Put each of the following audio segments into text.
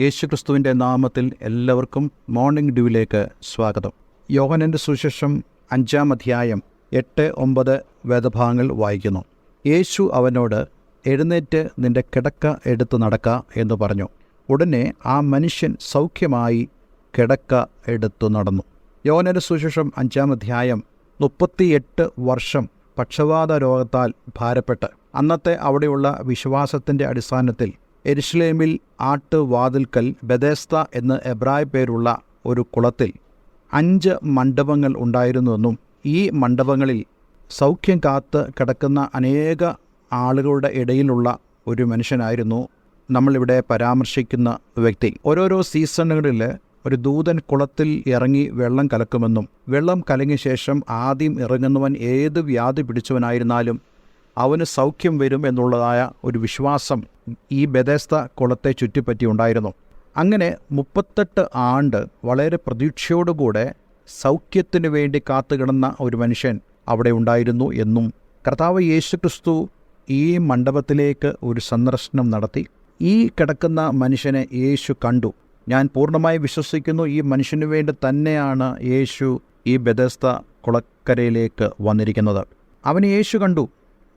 യേശുക്രിസ്തുവിന്റെ നാമത്തിൽ എല്ലാവർക്കും മോർണിംഗ് ഡ്യൂവിലേക്ക് സ്വാഗതം. യോഹനന്റെ സുശേഷം അഞ്ചാം അധ്യായം എട്ട് ഒമ്പത് വേദഭാഗങ്ങൾ വായിക്കുന്നു. യേശു അവനോട് എഴുന്നേറ്റ് നിന്റെ കിടക്ക എടുത്ത് നടക്ക എന്ന് പറഞ്ഞു. ഉടനെ ആ മനുഷ്യൻ സൗഖ്യമായി കിടക്ക എടുത്തു നടന്നു. യോഹനന്റെ സുശേഷം അഞ്ചാം അധ്യായം മുപ്പത്തിയെട്ട് വർഷം പക്ഷവാത രോഗത്താൽ ഭാരപ്പെട്ട്. അന്നത്തെ അവിടെയുള്ള വിശ്വാസത്തിന്റെ അടിസ്ഥാനത്തിൽ എരുഷലേമിൽ ആട്ടുവാതിൽക്കൽ ബദേസ്ത എന്ന് എബ്രായ പേരുള്ള ഒരു കുളത്തിൽ അഞ്ച് മണ്ഡപങ്ങൾ ഉണ്ടായിരുന്നുവെന്നും ഈ മണ്ഡപങ്ങളിൽ സൗഖ്യം കാത്ത് കിടക്കുന്ന അനേക ആളുകളുടെ ഇടയിലുള്ള ഒരു മനുഷ്യനായിരുന്നു നമ്മളിവിടെ പരാമർശിക്കുന്ന വ്യക്തി. ഓരോരോ സീസണുകളിൽ ഒരു ദൂതൻ കുളത്തിൽ ഇറങ്ങി വെള്ളം കലക്കുമെന്നും വെള്ളം കലങ്ങിയ ശേഷം ആദ്യം ഇറങ്ങുന്നവൻ ഏത് വ്യാധി പിടിച്ചവനായിരുന്നാലും അവന് സൗഖ്യം വരും എന്നുള്ളതായ ഒരു വിശ്വാസം ഈ ബദേസ്ത കുളത്തെ ചുറ്റിപ്പറ്റി ഉണ്ടായിരുന്നു. അങ്ങനെ മുപ്പത്തെട്ട് ആണ്ട് വളരെ പ്രതീക്ഷയോടുകൂടെ സൗഖ്യത്തിന് വേണ്ടി കാത്തുകിടന്ന ഒരു മനുഷ്യൻ അവിടെ ഉണ്ടായിരുന്നു എന്നും കർത്താവ് യേശുക്രിസ്തു ഈ മണ്ഡപത്തിലേക്ക് ഒരു സന്ദർശനം നടത്തി. ഈ കിടക്കുന്ന മനുഷ്യനെ യേശു കണ്ടു. ഞാൻ പൂർണമായി വിശ്വസിക്കുന്നു ഈ മനുഷ്യന് വേണ്ടി തന്നെയാണ് യേശു ഈ ബദസ്ത കുളക്കരയിലേക്ക് വന്നിരിക്കുന്നത്. അവന് യേശു കണ്ടു.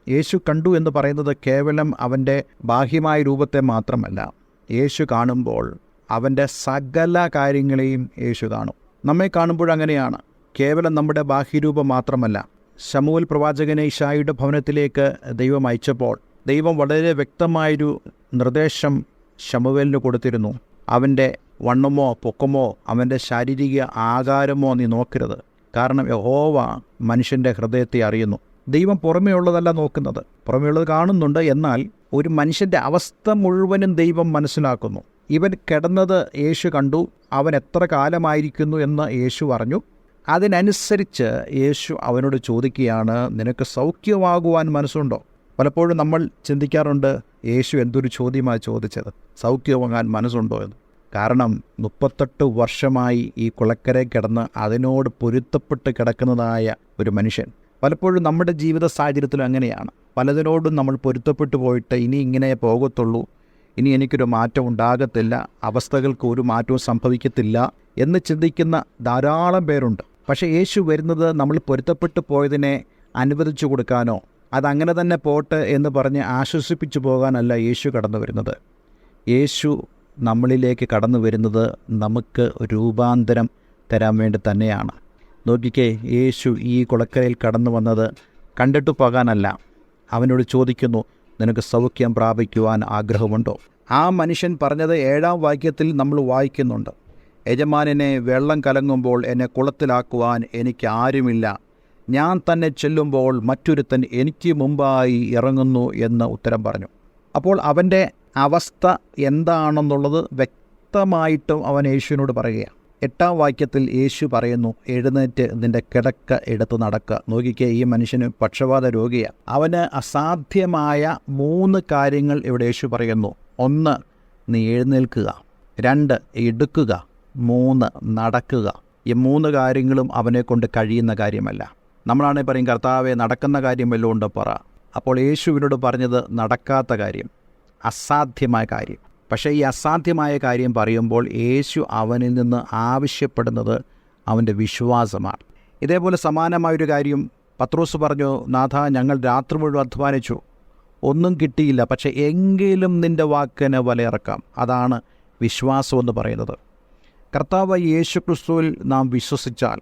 യേശു കണ്ടു എന്ന് പറയുന്നത് കേവലം അവന്റെ ബാഹ്യമായ രൂപത്തെ മാത്രമല്ല. യേശു കാണുമ്പോൾ അവന്റെ സകല കാര്യങ്ങളെയും യേശു കാണും. നമ്മെ കാണുമ്പോഴങ്ങനെയാണ് കേവലം നമ്മുടെ ബാഹ്യരൂപം മാത്രമല്ല. ശമൂൽ പ്രവാചകനെ ഇഷായിയുടെ ഭവനത്തിലേക്ക് ദൈവം അയച്ചപ്പോൾ ദൈവം വളരെ വ്യക്തമായൊരു നിർദ്ദേശം ശമുവേലിന് കൊടുത്തിരുന്നു. അവന്റെ വണ്ണമോ പൊക്കമോ അവന്റെ ശാരീരിക ആകാരമോ നീ നോക്കരുത്. കാരണം യഹോവ മനുഷ്യന്റെ ഹൃദയത്തെ അറിയുന്നു. ദൈവം പുറമേ ഉള്ളതല്ല നോക്കുന്നത്. പുറമേ ഉള്ളത് കാണുന്നുണ്ട്. എന്നാൽ ഒരു മനുഷ്യന്റെ അവസ്ഥ മുഴുവനും ദൈവം മനസ്സിലാക്കുന്നു. ഇവൻ കിടന്നത് യേശു കണ്ടു. അവൻ എത്ര കാലമായിരിക്കുന്നു എന്ന് യേശു പറഞ്ഞു അതിനനുസരിച്ച് യേശു അവനോട് ചോദിക്കുകയാണ് നിനക്ക് സൗഖ്യമാകുവാൻ മനസ്സുണ്ടോ? പലപ്പോഴും നമ്മൾ ചിന്തിക്കാറുണ്ട് യേശു എന്തൊരു ചോദ്യമായി ചോദിച്ചത്? സൗഖ്യമാകാൻ മനസ്സുണ്ടോ എന്ന്. കാരണം മുപ്പത്തെട്ട് വർഷമായി ഈ കുളക്കരെ കിടന്ന് അതിനോട് പൊരുത്തപ്പെട്ട് കിടക്കുന്നതായ ഒരു മനുഷ്യൻ. പലപ്പോഴും നമ്മുടെ ജീവിത സാഹചര്യത്തിലും അങ്ങനെയാണ്. പലതിനോടും നമ്മൾ പൊരുത്തപ്പെട്ടു പോയിട്ട് ഇനി ഇങ്ങനെ പോകത്തുള്ളൂ. ഇനി എനിക്കൊരു മാറ്റം ഉണ്ടാകത്തില്ല. അവസ്ഥകൾക്ക് ഒരു മാറ്റവും സംഭവിക്കത്തില്ല എന്ന് ചിന്തിക്കുന്ന ധാരാളം പേരുണ്ട്. പക്ഷേ യേശു വരുന്നത് നമ്മൾ പൊരുത്തപ്പെട്ടു പോയതിനെ അനുവദിച്ചു കൊടുക്കാനോ അതങ്ങനെ തന്നെ പോട്ടെ എന്ന് പറഞ്ഞ് ആശ്വസിപ്പിച്ചു പോകാനല്ല യേശു കടന്നു വരുന്നത്. യേശു നമ്മളിലേക്ക് കടന്നു വരുന്നത് നമുക്ക് രൂപാന്തരം തരാൻ വേണ്ടി തന്നെയാണ്. നോക്കിക്കേ യേശു ഈ കുളക്കരയിൽ കടന്നു വന്നത് കണ്ടിട്ട് പോകാനല്ല. അവനോട് ചോദിക്കുന്നു നിനക്ക് സൗഖ്യം പ്രാപിക്കുവാൻ ആഗ്രഹമുണ്ടോ? ആ മനുഷ്യൻ പറഞ്ഞത് ഏഴാം വാക്യത്തിൽ നമ്മൾ വായിക്കുന്നുണ്ട്. യജമാനെ വെള്ളം കലങ്ങുമ്പോൾ എന്നെ കുളത്തിലാക്കുവാൻ എനിക്ക് ആരുമില്ല. ഞാൻ തന്നെ ചെല്ലുമ്പോൾ മറ്റൊരുത്തൻ എനിക്ക് മുമ്പായി ഇറങ്ങുന്നു എന്ന് ഉത്തരം പറഞ്ഞു. അപ്പോൾ അവന്റെ അവസ്ഥ എന്താണെന്നുള്ളത് വ്യക്തമായിട്ടും അവൻ യേശുവിനോട് പറയുകയാണ്. എട്ടാം വാക്യത്തിൽ യേശു പറയുന്നു എഴുന്നേറ്റ് നിന്റെ കിടക്ക എടുത്ത് നടക്കുക നോക്കിക്കെ ഈ മനുഷ്യന് പക്ഷപാത രോഗിയാണ് അവന് അസാധ്യമായ മൂന്ന് കാര്യങ്ങൾ ഇവിടെ യേശു പറയുന്നു. ഒന്ന് നീ എഴുന്നേൽക്കുക. രണ്ട് എടുക്കുക. മൂന്ന് നടക്കുക. ഈ മൂന്ന് കാര്യങ്ങളും അവനെ കൊണ്ട് കഴിയുന്ന കാര്യമല്ല. നമ്മളാണെങ്കിൽ പറയും കർത്താവെ നടക്കുന്ന കാര്യം വല്ലതും ഉണ്ട് പറ അപ്പോൾ യേശുവിനോട് പറഞ്ഞത് നടക്കാത്ത കാര്യം അസാധ്യമായ കാര്യം. പക്ഷേ ഈ അസാധ്യമായ കാര്യം പറയുമ്പോൾ യേശു അവനിൽ നിന്ന് ആവശ്യപ്പെടുന്നത് അവന്റെ വിശ്വാസമാണ്. ഇതേപോലെ സമാനമായൊരു കാര്യം പത്രോസ് പറഞ്ഞു നാഥ ഞങ്ങൾ രാത്രി മുഴുവൻ അധ്വാനിച്ചു. ഒന്നും കിട്ടിയില്ല. പക്ഷേ എങ്കിലും നിന്റെ വാക്കിന് വലയിറക്കാം അതാണ് വിശ്വാസമെന്ന് പറയുന്നത്. കർത്താവ് യേശു ക്രിസ്തുവിൽ നാം വിശ്വസിച്ചാൽ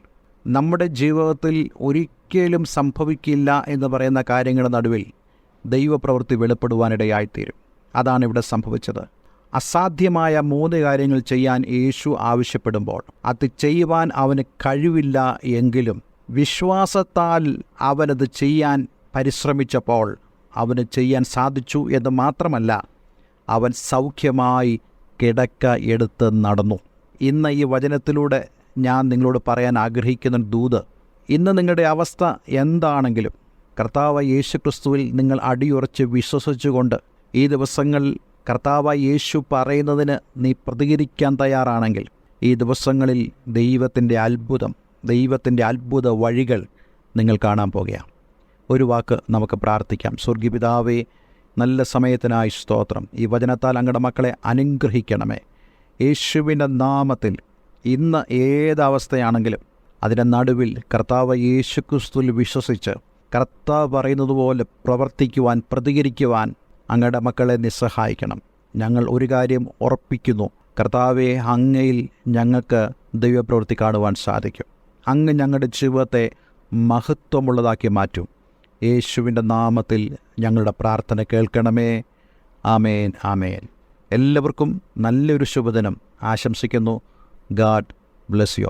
നമ്മുടെ ജീവിതത്തിൽ ഒരിക്കലും സംഭവിക്കില്ല എന്ന് പറയുന്ന കാര്യങ്ങളുടെ നടുവിൽ ദൈവപ്രവൃത്തി വെളിപ്പെടുവാനിടയായിത്തീരും. അതാണ് ഇവിടെ സംഭവിച്ചത്. അസാധ്യമായ മൂന്ന് കാര്യങ്ങൾ ചെയ്യാൻ യേശു ആവശ്യപ്പെടുമ്പോൾ അത് ചെയ്യുവാൻ അവന് കഴിവില്ല എങ്കിലും വിശ്വാസത്താൽ അവനത് ചെയ്യാൻ പരിശ്രമിച്ചപ്പോൾ അവന് ചെയ്യാൻ സാധിച്ചു എന്ന് മാത്രമല്ല അവൻ സൗഖ്യമായി കിടക്ക എടുത്ത് നടന്നു. ഇന്ന് ഈ വചനത്തിലൂടെ ഞാൻ നിങ്ങളോട് പറയാൻ ആഗ്രഹിക്കുന്ന ദൂത് ഇന്ന് നിങ്ങളുടെ അവസ്ഥ എന്താണെങ്കിലും കർത്താവ് യേശുക്രിസ്തുവിൽ നിങ്ങൾ അടിയുറച്ച് വിശ്വസിച്ചുകൊണ്ട് ഈ ദിവസങ്ങളിൽ കർത്താവ് യേശു പറയുന്നതിന് നീ പ്രതികരിക്കാൻ തയ്യാറാണെങ്കിൽ ഈ ദിവസങ്ങളിൽ ദൈവത്തിന്റെ അത്ഭുതം ദൈവത്തിന്റെ അത്ഭുത വഴികൾ നിങ്ങൾ കാണാൻ പോകുകയാണ് ഒരു വാക്ക് നമുക്ക് പ്രാർത്ഥിക്കാം. സ്വർഗിപിതാവേ നല്ല സമയത്തിനായി സ്തോത്രം. ഈ വചനത്താൽ അങ്ങടെ മക്കളെ അനുഗ്രഹിക്കണമേ. യേശുവിന്റെ നാമത്തിൽ ഇന്ന് ഏതവസ്ഥയാണെങ്കിലും അതിന്റെ നടുവിൽ കർത്താവ് യേശുക്രിസ്തുവിൽ വിശ്വസിച്ച് കർത്താവ് പറയുന്നത് പോലെ പ്രവർത്തിക്കുവാൻ പ്രതികരിക്കുവാൻ അങ്ങയുടെ മക്കളെ നിസ്സഹായിക്കണം. ഞങ്ങൾ ഒരു കാര്യം ഉറപ്പിക്കുന്നു. കർത്താവെ അങ്ങയിൽ ഞങ്ങൾക്ക് ദൈവപ്രവൃത്തി കാണുവാൻ സാധിക്കും. അങ്ങ് ഞങ്ങളുടെ ജീവിതത്തെ മഹത്വമുള്ളതാക്കി മാറ്റും. യേശുവിന്റെ നാമത്തിൽ ഞങ്ങളുടെ പ്രാർത്ഥന കേൾക്കണമേ. ആമേൻ ആമേൻ. എല്ലാവർക്കും നല്ലൊരു ശുഭദിനം ആശംസിക്കുന്നു. God bless you